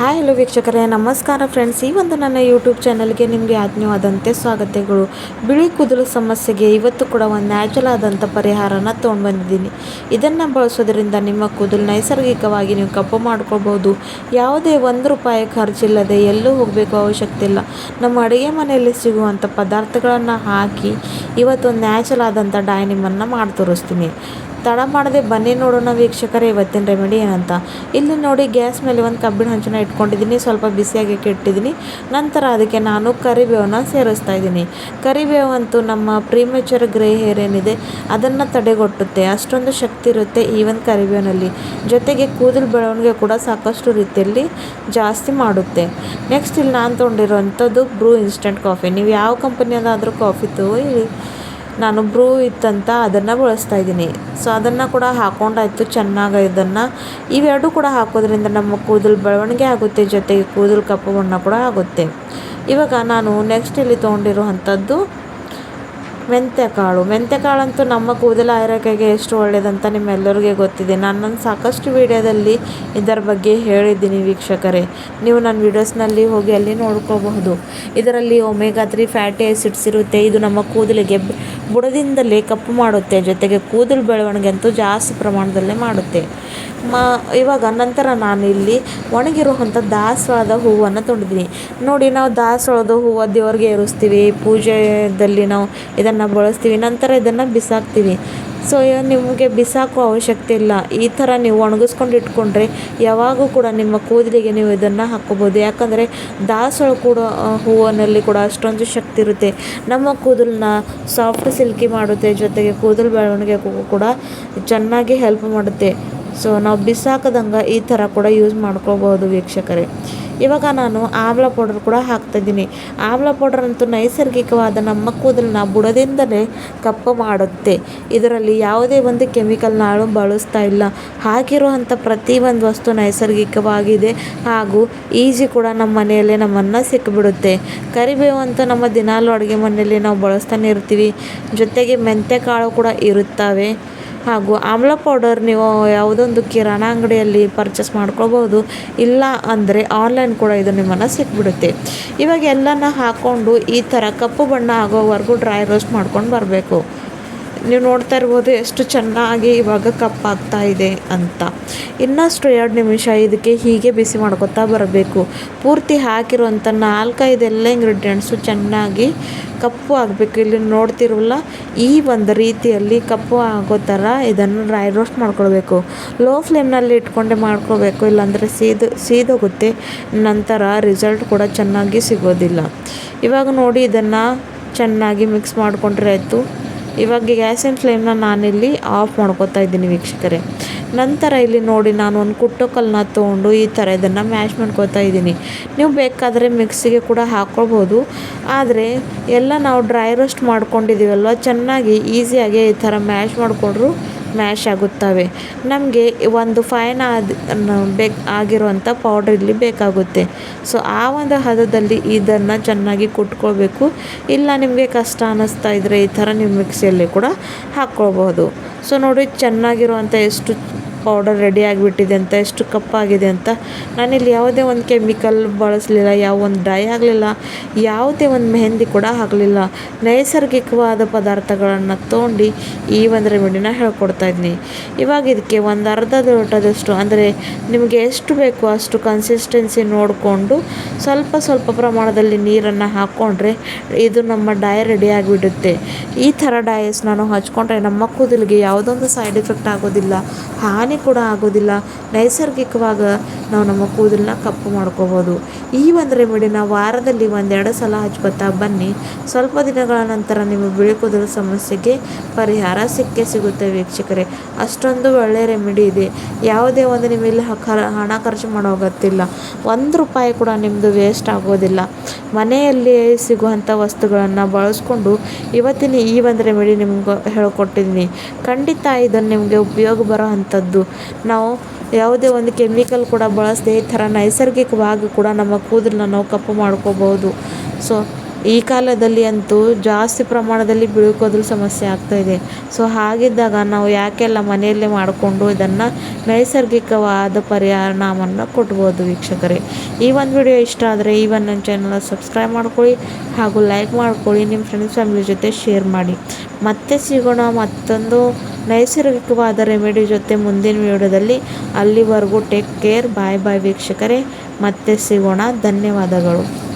Hi hello ವೀಕ್ಷಕರೇ, ನಮಸ್ಕಾರ friends ಈ ಒಂದು ನನ್ನ ಯೂಟ್ಯೂಬ್ ಚಾನಲ್ಗೆ ನಿಮಗೆ ಆಜ್ಞವಾದಂತೆ ಸ್ವಾಗತಗಳು. ಬಿಳಿ ಕೂದಲು ಸಮಸ್ಯೆಗೆ ಇವತ್ತು ಕೂಡ ಒಂದು ನ್ಯಾಚುರಲ್ ಆದಂಥ ಪರಿಹಾರನ ತೊಗೊಂಡು ಬಂದಿದ್ದೀನಿ ಇದನ್ನು ಬಳಸೋದ್ರಿಂದ ನಿಮ್ಮ ಕೂದಲು ನೈಸರ್ಗಿಕವಾಗಿ ನೀವು ಕಪ್ಪು ಮಾಡ್ಕೊಳ್ಬೋದು ಯಾವುದೇ ಒಂದು ರೂಪಾಯಿ ಖರ್ಚಿಲ್ಲದೆ ಎಲ್ಲೂ ಹೋಗಬೇಕು ಅವಶ್ಯಕತೆ ಇಲ್ಲ. ನಮ್ಮ ಅಡುಗೆ ಮನೆಯಲ್ಲಿ ಸಿಗುವಂಥ ಪದಾರ್ಥಗಳನ್ನು ಹಾಕಿ ಇವತ್ತೊಂದು ನ್ಯಾಚುರಲ್ ಆದಂಥ ಡೈ ನಿಮ್ಮನ್ನು ಮಾಡಿ ತೋರಿಸ್ತೀನಿ ತಡ ಮಾಡದೆ ಬನ್ನಿ ನೋಡೋಣ ವೀಕ್ಷಕರೇ, ಇವತ್ತಿನ ರೆಮಿಡಿ ಏನಂತ. ಇಲ್ಲಿ ನೋಡಿ ಗ್ಯಾಸ್ ಮೇಲೆ ಒಂದು ಕಬ್ಬಿಣ ಹಂಚನ ಇಟ್ಕೊಂಡಿದ್ದೀನಿ, ಸ್ವಲ್ಪ ಬಿಸಿಯಾಗಿ ಇಟ್ಟಿದ್ದೀನಿ ನಂತರ ಅದಕ್ಕೆ ನಾನು ಕರಿಬೇವನ್ನ ಸೇರಿಸ್ತಾ ಇದ್ದೀನಿ. ಕರಿಬೇವು ಅಂತೂ ನಮ್ಮ ಪ್ರೀಮೇಚರ್ ಗ್ರೇ ಹೇರ್ ಏನಿದೆ, ಅದನ್ನು ತಡೆಗಟ್ಟುತ್ತೆ. ಅಷ್ಟೊಂದು ಶಕ್ತಿ ಇರುತ್ತೆ ಈ ಒಂದು ಕರಿಬೇವಿನಲ್ಲಿ. ಜೊತೆಗೆ ಕೂದಲು ಬೆಳವಣಿಗೆ ಕೂಡ ಸಾಕಷ್ಟು ರೀತಿಯಲ್ಲಿ ಜಾಸ್ತಿ ಮಾಡುತ್ತೆ. ನೆಕ್ಸ್ಟ್ ಇಲ್ಲಿ ನಾನು ತೊಗೊಂಡಿರೋವಂಥದ್ದು ಬ್ರೂ ಇನ್ಸ್ಟೆಂಟ್ ಕಾಫಿ ನೀವು ಯಾವ ಕಂಪನಿಯದಾದರೂ ಕಾಫಿ ತಗೋ ನಾನು ಬ್ರೂ ಇತ್ತಂತ ಅದನ್ನು ಬಳಸ್ತಾ ಇದ್ದೀನಿ. ಸೊ ಅದನ್ನು ಕೂಡ ಹಾಕೊಂಡಾಯಿತು ಚೆನ್ನಾಗಿ ಇದನ್ನು. ಇವೆರಡೂ ಕೂಡ ಹಾಕೋದ್ರಿಂದ ನಮ್ಮ ಕೂದಲು ಬೆಳವಣಿಗೆ ಆಗುತ್ತೆ, ಜೊತೆಗೆ ಕೂದಲು ಕಪ್ಪು ಬಣ್ಣ ಕೂಡ ಆಗುತ್ತೆ. ಇವಾಗ ನಾನು ನೆಕ್ಸ್ಟ್ ಇಲ್ಲಿ ತೊಗೊಂಡಿರುವಂಥದ್ದು ಮೆಂತ್ಯಕಾಳು. ಮೆಂತ್ಯಕಾಳಂತೂ ನಮ್ಮ ಕೂದಲ ಆರೋಗ್ಯಕ್ಕೆ ಎಷ್ಟು ಒಳ್ಳೆಯದಂತ ನಿಮ್ಮೆಲ್ಲರಿಗೆ ಗೊತ್ತಿದೆ. ನಾನು ನನ್ನ ಸಾಕಷ್ಟು ವೀಡಿಯೋದಲ್ಲಿ ಇದರ ಬಗ್ಗೆ ಹೇಳಿದ್ದೀನಿ ವೀಕ್ಷಕರೇ. ನೀವು ನನ್ನ ವೀಡಿಯೋಸ್ನಲ್ಲಿ ಹೋಗಿ ಅಲ್ಲಿ ನೋಡ್ಕೋಬಹುದು. ಇದರಲ್ಲಿ ಒಮೆಗಾ ತ್ರೀ ಫ್ಯಾಟಿ ಆ್ಯಸಿಡ್ಸ್ ಇರುತ್ತೆ. ಇದು ನಮ್ಮ ಕೂದಲಿಗೆ ಬುಡದಿಂದಲೇ ಕಪ್ಪು ಮಾಡುತ್ತೆ. ಜೊತೆಗೆ ಕೂದಲು ಬೆಳವಣಿಗೆ ಅಂತೂ ಜಾಸ್ತಿ ಪ್ರಮಾಣದಲ್ಲೇ ಮಾಡುತ್ತೆ. ಮ, ಇವಾಗ ನಂತರ ನಾನು ಇಲ್ಲಿ ಒಣಗಿರುವಂಥ ದಾಸವಾಳದ ಹೂವನ್ನು ತೊಂಡಿದ್ದೀನಿ. ನೋಡಿ, ನಾವು ದಾಸವಾಳದ ಹೂವು ದೇವರಿಗೆ ಏರಿಸ್ತೀವಿ. ಪೂಜೆಯಲ್ಲಿ ನಾವು ಇದನ್ನು ಬಳಸ್ತೀವಿ, ನಂತರ ಇದನ್ನು ಬಿಸಾಕ್ತೀವಿ. ಸೊ ನಿಮಗೆ ಬಿಸಾಕೋ ಅವಶ್ಯಕತೆ ಇಲ್ಲ. ಈ ಥರ ನೀವು ಒಣಗಿಸ್ಕೊಂಡು ಇಟ್ಕೊಂಡ್ರೆ ಯಾವಾಗೂ ಕೂಡ ನಿಮ್ಮ ಕೂದಲಿಗೆ ನೀವು ಇದನ್ನು ಹಾಕ್ಕೋಬೋದು. ಯಾಕಂದರೆ ದಾಸವಾಳ ಕೂಡ ಹೂವಿನಲ್ಲಿ ಕೂಡ ಅಷ್ಟೊಂದು ಶಕ್ತಿ ಇರುತ್ತೆ. ನಮ್ಮ ಕೂದಲನ್ನ ಸಾಫ್ಟ್ ಸಿಲ್ಕಿ ಮಾಡುತ್ತೆ. ಜೊತೆಗೆ ಕೂದಲು ಬೆಳವಣಿಗೆ ಕೂಡ ಚೆನ್ನಾಗಿ ಹೆಲ್ಪ್ ಮಾಡುತ್ತೆ. ಸೊ ನಾವು ಬಿಸಾಕದಂಗೆ ಈ ಥರ ಕೂಡ ಯೂಸ್ ಮಾಡ್ಕೋಬೋದು ವೀಕ್ಷಕರೇ. ಇವಾಗ ನಾನು ಆಮ್ಲ ಪೌಡರ್ ಕೂಡ ಹಾಕ್ತಾಯಿದ್ದೀನಿ ಆಮ್ಲ ಪೌಡರ್ ಅಂತೂ ನೈಸರ್ಗಿಕವಾದ ನಮ್ಮ ಕೂದಲನ್ನ ಬುಡದಿಂದಲೇ ಕಪ್ಪು ಮಾಡುತ್ತೆ. ಇದರಲ್ಲಿ ಯಾವುದೇ ಒಂದು ಕೆಮಿಕಲ್ ನಾಳು ಬಳಸ್ತಾ ಇಲ್ಲ. ಹಾಕಿರುವಂಥ ಪ್ರತಿ ಒಂದು ವಸ್ತು ನೈಸರ್ಗಿಕವಾಗಿದೆ ಹಾಗೂ ಈಜಿ ಕೂಡ ನಮ್ಮ ಮನೆಯಲ್ಲೇ ನಮ್ಮನ್ನು ಸಿಕ್ಕಿಬಿಡುತ್ತೆ ಕರಿಬೇವು ಅಂತೂ ನಮ್ಮ ದಿನಾಲು ಅಡುಗೆ ಮನೆಯಲ್ಲಿ ನಾವು ಬಳಸ್ತಾನೆ ಇರ್ತೀವಿ. ಜೊತೆಗೆ ಮೆಂತ್ಯ ಕಾಳು ಕೂಡ ಇರುತ್ತವೆ. ಹಾಗೂ ಆಮ್ಲ ಪೌಡರ್ ನೀವು ಯಾವುದೊಂದು ಕಿರಾಣ ಅಂಗಡಿಯಲ್ಲಿ ಪರ್ಚೇಸ್ ಮಾಡ್ಕೋಬೋದು ಇಲ್ಲ ಅಂದರೆ ಆನ್ಲೈನ್ ಕೂಡ ಇದು ನಿಮ್ಮನ್ನು ಸಿಕ್ಬಿಡುತ್ತೆ. ಇವಾಗ ಎಲ್ಲನ ಹಾಕ್ಕೊಂಡು ಈ ಥರ ಕಪ್ಪು ಬಣ್ಣ ಆಗೋವರೆಗೂ ಡ್ರೈ ರೋಸ್ಟ್ ಮಾಡ್ಕೊಂಡು ಬರಬೇಕು. ನೀವು ನೋಡ್ತಾ ಇರ್ಬೋದು ಎಷ್ಟು ಚೆನ್ನಾಗಿ ಇವಾಗ ಕಪ್ಪಾಗ್ತಾ ಇದೆ ಅಂತ. ಇನ್ನಷ್ಟು ಎರಡು ನಿಮಿಷ ಇದಕ್ಕೆ ಹೀಗೆ ಬಿಸಿ ಮಾಡ್ಕೊತಾ ಬರಬೇಕು. ಪೂರ್ತಿ ಹಾಕಿರುವಂಥ ನಾಲ್ಕೈದೆಲ್ಲ ಇಂಗ್ರೀಡಿಯೆಂಟ್ಸು ಚೆನ್ನಾಗಿ ಕಪ್ಪು ಆಗಬೇಕು. ಇಲ್ಲಿ ನೋಡ್ತಿರಲ್ಲ, ಈ ಒಂದು ರೀತಿಯಲ್ಲಿ ಕಪ್ಪು ಆಗೋ ಥರ ಇದನ್ನು ಡ್ರೈ ರೋಸ್ಟ್ ಮಾಡ್ಕೊಳ್ಬೇಕು. ಲೋ ಫ್ಲೇಮ್ನಲ್ಲಿ ಇಟ್ಕೊಂಡೆ ಮಾಡ್ಕೋಬೇಕು ಇಲ್ಲಾಂದರೆ ಸೀದು, ಸೀದೋಗುತ್ತೆ. ನಂತರ ರಿಸಲ್ಟ್ ಕೂಡ ಚೆನ್ನಾಗಿ ಸಿಗೋದಿಲ್ಲ. ಇವಾಗ ನೋಡಿ ಇದನ್ನು ಚೆನ್ನಾಗಿ ಮಿಕ್ಸ್ ಮಾಡಿಕೊಂಡ್ರೆ ಆಯಿತು. ಇವಾಗ ಗ್ಯಾಸಿನ ಫ್ಲೇಮ್ನ ನಾನಿಲ್ಲಿ ಆಫ್ ಮಾಡ್ಕೊತಾ ಇದ್ದೀನಿ ವೀಕ್ಷಕರೇ. ನಂತರ ಇಲ್ಲಿ ನೋಡಿ ನಾನು ಒಂದು ಕುಟ್ಟೋ ಕಲ್ಲನ್ನ ತೊಗೊಂಡು ಈ ಥರ ಇದನ್ನು ಮ್ಯಾಶ್ ಮಾಡ್ಕೊತಾ ಇದ್ದೀನಿ. ನೀವು ಬೇಕಾದರೆ ಮಿಕ್ಸಿಗೆ ಕೂಡ ಹಾಕ್ಕೊಳ್ಬೋದು ಆದರೆ ಎಲ್ಲ ನಾವು ಡ್ರೈ ರೋಸ್ಟ್ ಮಾಡ್ಕೊಂಡಿದ್ದೀವಲ್ವ ಚೆನ್ನಾಗಿ ಈಸಿಯಾಗಿ ಈ ಥರ ಮ್ಯಾಶ್ ಮಾಡಿಕೊಂಡ್ರು ಮ್ಯಾಶ್ ಆಗುತ್ತವೆ. ನಮಗೆ ಒಂದು ಫೈನ್ ಆದ ಬೇಕು ಆಗಿರುವಂಥ ಪೌಡ್ರ್ ಇಲ್ಲಿ ಬೇಕಾಗುತ್ತೆ. ಸೊ ಆ ಒಂದು ಹದದಲ್ಲಿ ಇದನ್ನು ಚೆನ್ನಾಗಿ ಕುಟ್ಕೊಳ್ಬೇಕು. ಇಲ್ಲ ನಿಮಗೆ ಕಷ್ಟ ಅನ್ನಿಸ್ತಾ ಇದ್ದರೆ ಈ ಥರ ನೀವು ಮಿಕ್ಸಿಯಲ್ಲಿ ಕೂಡ ಹಾಕ್ಕೊಳ್ಬೋದು ಸೊ ನೋಡಿ ಚೆನ್ನಾಗಿರುವಂಥ ಎಷ್ಟು ಪೌಡರ್ ರೆಡಿ ಆಗಿಬಿಟ್ಟಿದೆ ಅಂತ, ಎಷ್ಟು ಕಪ್ಪಾಗಿದೆ ಅಂತ. ನಾನಿಲ್ಲಿ ಯಾವುದೇ ಒಂದು ಕೆಮಿಕಲ್ ಬಳಸಲಿಲ್ಲ, ಯಾವ ಒಂದು ಡೈ ಆಗಲಿಲ್ಲ, ಯಾವುದೇ ಒಂದು ಮೆಹಂದಿ ಕೂಡ ಆಗಲಿಲ್ಲ ನೈಸರ್ಗಿಕವಾದ ಪದಾರ್ಥಗಳನ್ನು ತೊಗೊಂಡು ಈ ಒಂದು ರೆಮಿಡಿನ ಹೇಳ್ಕೊಡ್ತಾ ಇದ್ದೀನಿ ಇವಾಗ ಇದಕ್ಕೆ ಒಂದು ಅರ್ಧ ಲೋಟದಷ್ಟು, ಅಂದರೆ ನಿಮಗೆ ಎಷ್ಟು ಬೇಕು ಅಷ್ಟು ಕನ್ಸಿಸ್ಟೆನ್ಸಿ ನೋಡಿಕೊಂಡು ಸ್ವಲ್ಪ ಸ್ವಲ್ಪ ಪ್ರಮಾಣದಲ್ಲಿ ನೀರನ್ನು ಹಾಕ್ಕೊಂಡ್ರೆ ಇದು ನಮ್ಮ ಡೈ ರೆಡಿ ಆಗಿಬಿಡುತ್ತೆ. ಈ ಥರ ಡಯಸ್ ನಾನು ಹಚ್ಕೊಂಡ್ರೆ ನಮ್ಮ ಕೂದಲಿಗೆ ಯಾವುದೊಂದು ಸೈಡ್ ಎಫೆಕ್ಟ್ ಆಗೋದಿಲ್ಲ. ಹಾನಿ ಕೂಡ ಆಗೋದಿಲ್ಲ. ನೈಸರ್ಗಿಕವಾಗ ನಾವು ನಮ್ಮ ಕೂದಲನ್ನ ಕಪ್ಪು ಮಾಡ್ಕೋಬೋದು. ಈ ಒಂದು ರೆಮಿಡಿನ ವಾರದಲ್ಲಿ ಒಂದೆರಡು ಸಲ ಹಚ್ಕೊತಾ ಬನ್ನಿ. ಸ್ವಲ್ಪ ದಿನಗಳ ನಂತರ ನಿಮ್ಮ ಬಿಳಿ ಕೂದಲು ಸಮಸ್ಯೆಗೆ ಪರಿಹಾರ ಸಿಕ್ಕೇ ಸಿಗುತ್ತೆ ವೀಕ್ಷಕರೇ. ಅಷ್ಟೊಂದು ಒಳ್ಳೆಯ ರೆಮಿಡಿ ಇದೆ. ಯಾವುದೇ ಒಂದು ನಿಮ್ಮಲ್ಲಿ ಹಣ ಖರ್ಚು ಮಾಡೋ ಅಗತ್ಯಿಲ್ಲ ಒಂದು ರೂಪಾಯಿ ಕೂಡ ನಿಮ್ಮದು ವೇಸ್ಟ್ ಆಗೋದಿಲ್ಲ. ಮನೆಯಲ್ಲಿ ಸಿಗುವಂಥ ವಸ್ತುಗಳನ್ನು ಬಳಸ್ಕೊಂಡು ಇವತ್ತಿನ ಈ ಒಂದು ರೆಮಿಡಿ ನಿಮ್ಗೆ ಹೇಳ್ಕೊಟ್ಟಿದ್ದೀನಿ. ಖಂಡಿತ ಇದನ್ನು ನಿಮಗೆ ಉಪಯೋಗ ಬರೋ ಅಂಥದ್ದು ನಾವು ಯಾವುದೇ ಒಂದು ಕೆಮಿಕಲ್ ಕೂಡ ಬಳಸದೆ ಈ ಥರ ನೈಸರ್ಗಿಕವಾಗಿ ಕೂಡ ನಮ್ಮ ಕೂದಲನ್ನ ನಾವು ಕಪ್ಪು ಮಾಡ್ಕೋಬೋದು. ಸೊ ಈ ಕಾಲದಲ್ಲಿ ಅಂತೂ ಜಾಸ್ತಿ ಪ್ರಮಾಣದಲ್ಲಿ ಬಿಳಿ ಕೂದಲು ಸಮಸ್ಯೆ ಆಗ್ತಾ ಇದೆ. ಸೊ ಹಾಗಿದ್ದಾಗ ನಾವು ಯಾಕೆಲ್ಲ ಮನೆಯಲ್ಲೇ ಮಾಡಿಕೊಂಡು ಇದನ್ನು ನೈಸರ್ಗಿಕವಾದ ಪರಿಣಾಮವನ್ನು ಕೊಟ್ಬೋದು ವೀಕ್ಷಕರೇ. ಈ ಒಂದು ವಿಡಿಯೋ ಇಷ್ಟ ಆದರೆ ಈ ಒಂದು ನನ್ನ ಚಾನಲ್ನ ಸಬ್ಸ್ಕ್ರೈಬ್ ಮಾಡ್ಕೊಳ್ಳಿ ಹಾಗೂ ಲೈಕ್ ಮಾಡ್ಕೊಳ್ಳಿ, ನಿಮ್ಮ ಫ್ರೆಂಡ್ಸ್ ಫ್ಯಾಮಿಲಿ ಜೊತೆ ಶೇರ್ ಮಾಡಿ. ಮತ್ತೆ ಸಿಗೋಣ ಮತ್ತೊಂದು ನೈಸರ್ಗಿಕವಾದ ರೆಮಿಡಿ ಜೊತೆ ಮುಂದಿನ ವಿಡಿಯೋದಲ್ಲಿ ಅಲ್ಲಿವರೆಗೂ ಟೇಕ್ ಕೇರ್ ಬಾಯ್ ಬಾಯ್ ವೀಕ್ಷಕರೇ. ಮತ್ತೆ ಸಿಗೋಣ. ಧನ್ಯವಾದಗಳು.